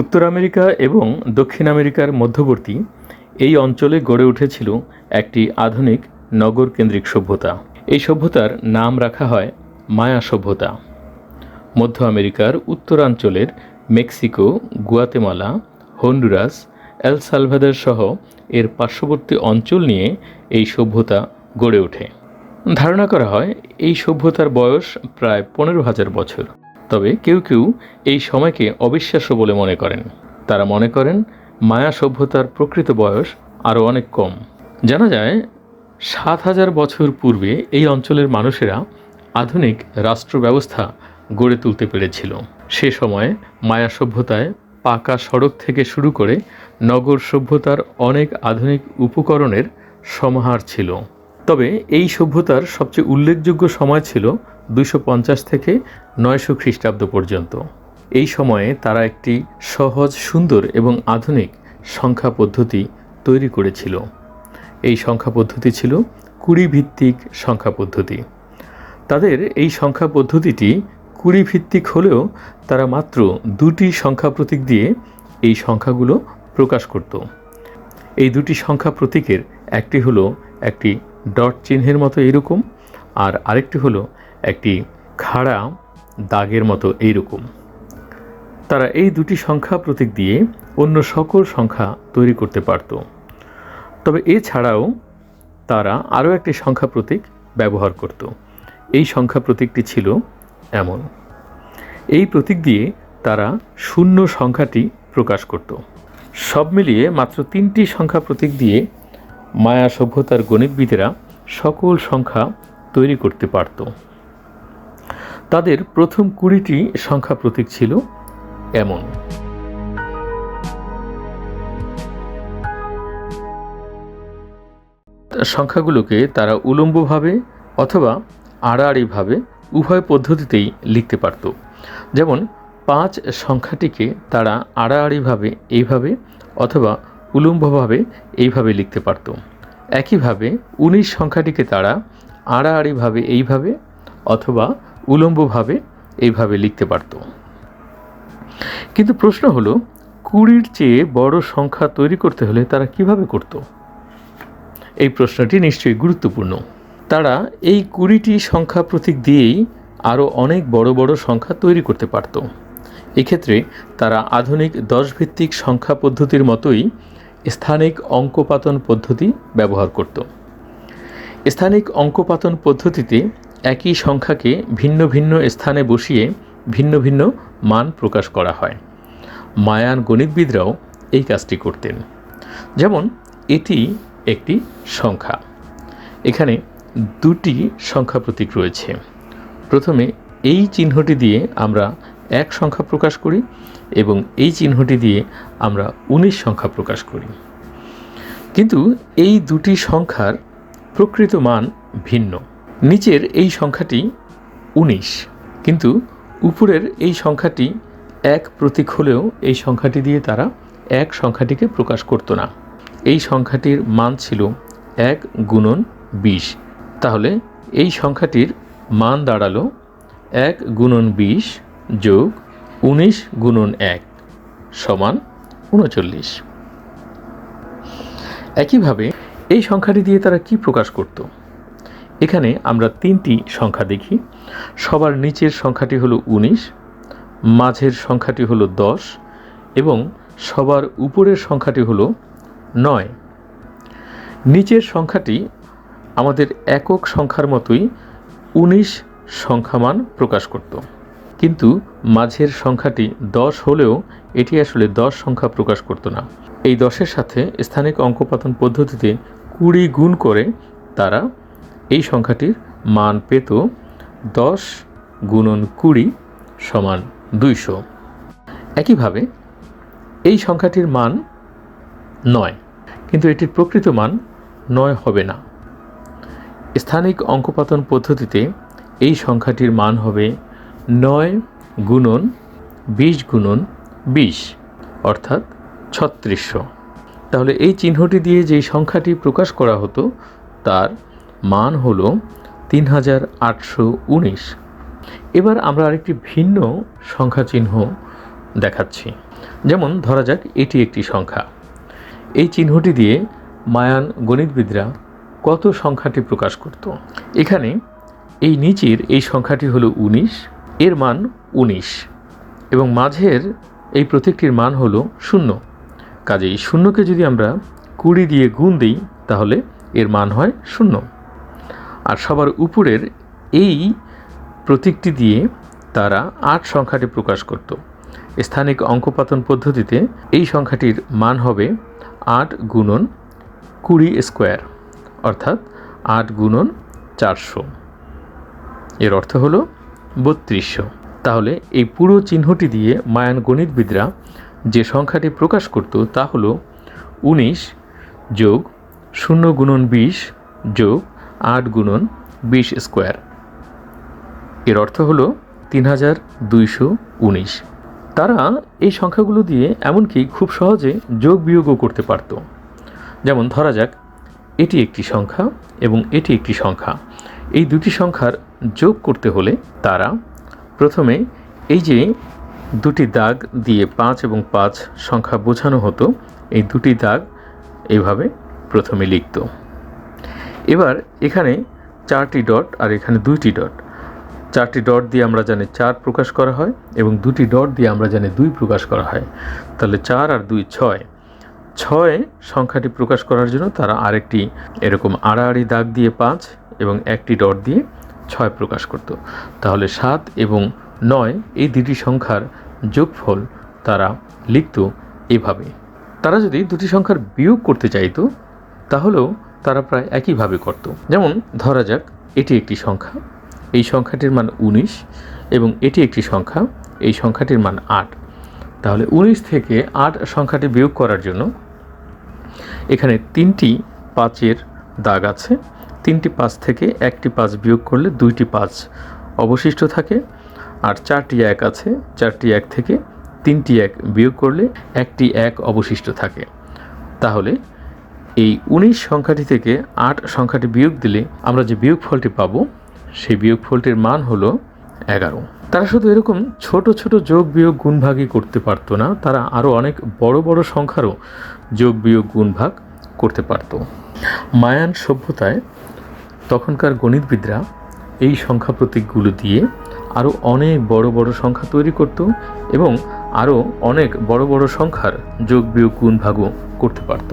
উত্তর আমেরিকা এবং দক্ষিণ আমেরিকার মধ্যবর্তী এই অঞ্চলে গড়ে উঠেছিল একটি আধুনিক নগর কেন্দ্রিক সভ্যতা। এই সভ্যতার নাম রাখা হয় মায়া সভ্যতা। মধ্য আমেরিকার উত্তরাঞ্চলের Mexico, Guatemala, Honduras, El Salvador সহ এর পার্শ্ববর্তী অঞ্চল নিয়ে এই সভ্যতা গড়ে ওঠে। ধারণা করা হয় এই সভ্যতার বয়স প্রায় পনেরো হাজার বছর। তবে কেউ কেউ এই সময়কে অবিশ্বাস্য বলে মনে করেন। তারা মনে করেন, মায়া সভ্যতার প্রকৃত বয়স আরও অনেক কম। জানা যায়, সাত হাজার বছর পূর্বে এই অঞ্চলের মানুষেরা আধুনিক রাষ্ট্র ব্যবস্থা গড়ে তুলতে পেরেছিল। সে সময়ে মায়া সভ্যতায় পাকা সড়ক থেকে শুরু করে নগর সভ্যতার অনেক আধুনিক উপকরণের সমাহার ছিল। তবে এই সভ্যতার সবচেয়ে উল্লেখযোগ্য সময় ছিল পঞ্চাশ থেকে নয়শো খ্রিস্টাব্দ পর্যন্ত। এই সময়ে তারা একটি সহজ, সুন্দর এবং আধুনিক সংখ্যা পদ্ধতি তৈরি করেছিল। এই সংখ্যা পদ্ধতি ছিল কুড়ি ভিত্তিক সংখ্যা পদ্ধতি। তাদের এই সংখ্যা পদ্ধতিটি কুড়ি ভিত্তিক হলেও তারা মাত্র দুটি সংখ্যা প্রতীক দিয়ে এই সংখ্যাগুলো প্রকাশ করত। এই দুটি সংখ্যা প্রতীকের একটি হলো একটি ডট চিহ্নের মতো এইরকম, আর আরেকটি হলো একটি খাড়া দাগের মতো এইরকম। তারা এই দুটি সংখ্যা প্রতীক দিয়ে অন্য সকল সংখ্যা তৈরি করতে পারত। তবে এছাড়াও তারা আরও একটি সংখ্যা প্রতীক ব্যবহার করত। এই সংখ্যা প্রতীকটি ছিল এমন। এই প্রতীক দিয়ে তারা শূন্য সংখ্যাটি প্রকাশ করত। সব মিলিয়ে মাত্র তিনটি সংখ্যা প্রতীক দিয়ে মায়া সভ্যতার গণিতবিদেরা সকল সংখ্যা তৈরি করতে পারত। তাদের প্রথম কুড়িটি সংখ্যা প্রতীক ছিল এমন। সংখ্যাগুলোকে তারা উলম্বভাবে অথবা আড়াআড়িভাবে উভয় পদ্ধতিতেই লিখতে পারত। যেমন, পাঁচ সংখ্যাটিকে তারা আড়াআড়িভাবে এইভাবে অথবা উলম্বভাবে এইভাবে লিখতে পারত। একইভাবে উনিশ সংখ্যাটিকে তারা আড়াআড়িভাবে এইভাবে অথবা উলম্বভাবে এইভাবে লিখতে পারত। কিন্তু প্রশ্ন হলো, কুড়ির চেয়ে বড় সংখ্যা তৈরি করতে হলে তারা কীভাবে করত? এই প্রশ্নটি নিশ্চয়ই গুরুত্বপূর্ণ। তারা এই কুড়িটি সংখ্যা প্রতীক দিয়েই আরও অনেক বড় বড় সংখ্যা তৈরি করতে পারত। এক্ষেত্রে তারা আধুনিক দশ ভিত্তিক সংখ্যা পদ্ধতির মতোই স্থানিক অঙ্কপাতন পদ্ধতি ব্যবহার করত। স্থানিক অঙ্কপাতন পদ্ধতিতে একই সংখ্যাকে ভিন্ন ভিন্ন স্থানে বসিয়ে ভিন্ন ভিন্ন মান প্রকাশ করা হয়। মায়ান গণিতবিদরাও এই কাজটি করতেন। যেমন, এটি একটি সংখ্যা। এখানে দুটি সংখ্যা প্রতীক রয়েছে। প্রথমে এই চিহ্নটি দিয়ে আমরা এক সংখ্যা প্রকাশ করি এবং এই চিহ্নটি দিয়ে আমরা উনিশ সংখ্যা প্রকাশ করি। কিন্তু এই দুটি সংখ্যার প্রকৃত মান ভিন্ন। নিচের এই সংখ্যাটি উনিশ, কিন্তু উপরের এই সংখ্যাটি এক প্রতীক হলেও এই সংখ্যাটি দিয়ে তারা এক সংখ্যাটিকে প্রকাশ করতো না। এই সংখ্যাটির মান ছিল এক গুণন বিশ। তাহলে এই সংখ্যাটির মান দাঁড়াল এক গুণন বিশ যোগ উনিশ গুণন এক সমান উনচল্লিশ। একইভাবে এই সংখ্যাটি দিয়ে তারা কি প্রকাশ করত? এখানে আমরা তিনটি সংখ্যা দেখি। সবার নিচের সংখ্যাটি হলো উনিশ, মাঝের সংখ্যাটি হলো দশ এবং সবার উপরের সংখ্যাটি হলো নয়। নিচের সংখ্যাটি আমাদের একক সংখ্যার মতোই উনিশ সংখ্যামান প্রকাশ করত। কিন্তু মাঝের সংখ্যাটি দশ হলেও এটি আসলে দশ সংখ্যা প্রকাশ করত না। এই দশের সাথে স্থানিক অঙ্কপাতন পদ্ধতিতে কুড়ি গুণ করে তারা এই সংখ্যাটির মান পেত দশ গুণন কুড়ি সমান দুইশো। একইভাবে এই সংখ্যাটির মান নয়, কিন্তু এটির প্রকৃত মান নয় হবে না। স্থানিক অঙ্কপাতন পদ্ধতিতে এই সংখ্যাটির মান হবে নয় গুণন বিশ গুণন বিশ, অর্থাৎ ছত্রিশশো। তাহলে এই চিহ্নটি দিয়ে যেই সংখ্যাটি প্রকাশ করা হতো, তার মান হলো তিন হাজার আটশো উনিশ। এবার আমরা আরেকটি ভিন্ন সংখ্যা চিহ্ন দেখাচ্ছি। যেমন ধরা যাক এটি একটি সংখ্যা। এই চিহ্নটি দিয়ে মায়ান গণিতবিদরা কত সংখ্যাটি প্রকাশ করত? এখানে এই নিচের এই সংখ্যাটি হলো উনিশ এর মান উনিশ। এবং মাঝের এই প্রতীকটির মান হল শূন্য। কাজেই শূন্যকে যদি আমরা কুড়ি দিয়ে গুণ দিই, তাহলে এর মান হয় শূন্য। আর সবার উপরের এই প্রতীকটি দিয়ে তারা আট সংখ্যাটি প্রকাশ করত। স্থানিক অঙ্কপাতন পদ্ধতিতে এই সংখ্যাটির মান হবে আট গুণন কুড়ি স্কোয়ার, অর্থাৎ আট গুণন চারশো। এর অর্থ হলো বত্রিশশো তাহলে এই পুরো চিহ্নটি দিয়ে মায়ান গণিতবিদরা যে সংখ্যাটি প্রকাশ করত তা হলো উনিশ যোগ শূন্য গুণন বিশ যোগ আট গুণন বিশ স্কোয়ার। এর অর্থ হলো তিন হাজার দুইশো উনিশ। তারা এই সংখ্যাগুলো দিয়ে এমনকি খুব সহজে যোগ বিয়োগও করতে পারত। যেমন ধরা যাক, এটি একটি সংখ্যা এবং এটি একটি সংখ্যা। এই দুটি সংখ্যার যোগ করতে হলে তারা প্রথমে এই যে দুটি দাগ দিয়ে পাঁচ এবং পাঁচ সংখ্যা বোঝানো হতো, এই দুটি দাগ এইভাবে প্রথমে লিখত। এবার এখানে চারটি ডট আর এখানে দুইটি ডট। চারটি ডট দিয়ে আমরা জানি চার প্রকাশ করা হয় এবং দুটি ডট দিয়ে আমরা জানি দুই প্রকাশ করা হয়। তাহলে চার আর দুই ছয়। ছয় সংখ্যাটি প্রকাশ করার জন্য তারা আরেকটি এরকম আড়াআড়ি দাগ দিয়ে পাঁচ এবং একটি ডট দিয়ে ছয় প্রকাশ করত। তাহলে সাত এবং নয় এই দুটি সংখ্যার যোগফল তারা লিখত এভাবে। তারা যদি দুটি সংখ্যার বিয়োগ করতে চাইতো, তাহলেও তারা প্রায় একইভাবে করত। যেমন ধরা যাক, এটি একটি সংখ্যা, এই সংখ্যাটির মান উনিশ এবং এটি একটি সংখ্যা, এই সংখ্যাটির মান আট। তাহলে উনিশ থেকে আট সংখ্যাটি বিয়োগ করার জন্য এখানে তিনটি পাঁচের দাগ আছে তিনটি পাঁচ থেকে একটি পাঁচ বিয়োগ করলে দুইটি পাঁচ অবশিষ্ট থাকে। আর চারটি এক আছে, চারটি এক থেকে তিনটি এক বিয়োগ করলে একটি এক অবশিষ্ট থাকে। তাহলে এই উনিশ সংখ্যাটি থেকে আট সংখ্যাটি বিয়োগ দিলে আমরা যে বিয়োগ ফলটি পাব, সেই বিয়োগ ফলটির মান হলো এগারো। তারা শুধু এরকম ছোট ছোট যোগ, বিয়োগ গুণভাগই করতে পারতো না, তারা আরও অনেক বড় বড় সংখ্যারও যোগ, বিয়োগ গুণভাগ করতে পারতো। মায়ান সভ্যতায় তখনকার গণিতবিদরা এই সংখ্যা প্রতীকগুলো দিয়ে আরও অনেক বড় বড় সংখ্যা তৈরি করত এবং আরও অনেক বড় বড় সংখ্যার যোগ বিয়োগ গুণ ভাগও করতে পারত।